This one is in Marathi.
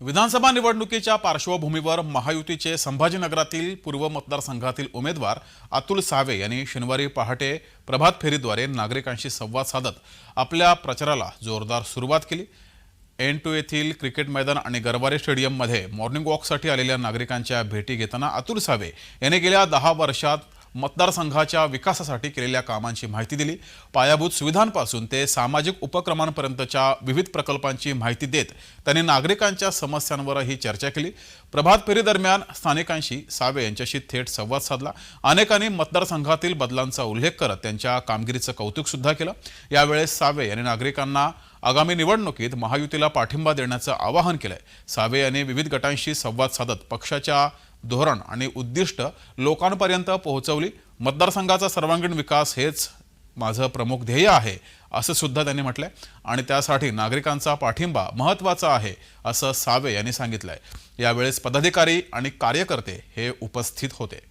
विधानसभा निवडणुकीच्या पार्श्वभूमीवर महायुतीचे संभाजीनगरातील पूर्व मतदारसंघातील उमेदवार अतुल सावे यांनी शनिवारी पहाटे प्रभात फेरीद्वारे नागरिकांशी संवाद साधत आपल्या प्रचाराला जोरदार सुरुवात केली. एन टू येथील क्रिकेट मैदान आणि गरवारे स्टेडियममध्ये मॉर्निंग वॉकसाठी आलेल्या नागरिकांच्या भेटी घेताना अतुल सावे यांनी गेल्या दहा वर्षात मतदारसंघाच्या विकासासाठी केलेल्या कामांची माहिती दिली. पायाभूत सुविधांपासून ते सामाजिक उपक्रमांपर्यंतच्या विविध प्रकल्पांची माहिती देत त्यांनी नागरिकांच्या समस्यांवरही चर्चा केली. प्रभात फेरीदरम्यान स्थानिकांशी सावे यांच्याशी थेट संवाद साधला. अनेकांनी मतदारसंघातील बदलांचा उल्लेख करत त्यांच्या कामगिरीचं कौतुकसुद्धा केलं. यावेळेस सावे यांनी नागरिकांना आगामी निवडणुकीत महायुतीला पाठिंबा देण्याचं आवाहन केलंय. सावे यांनी विविध गटांशी संवाद साधत पक्षाच्या धोरण आणि उद्दिष्ट लोकांपर्यंत पोहोचवली. मतदारसंघाचा सर्वांगीण विकास हेच माझं प्रमुख ध्येय आहे असं सुद्धा त्यांनी म्हटलंय. आणि त्यासाठी नागरिकांचा पाठिंबा महत्त्वाचा आहे असं सावे यांनी सांगितलंय. यावेळेस पदाधिकारी आणि कार्यकर्ते हे उपस्थित होते.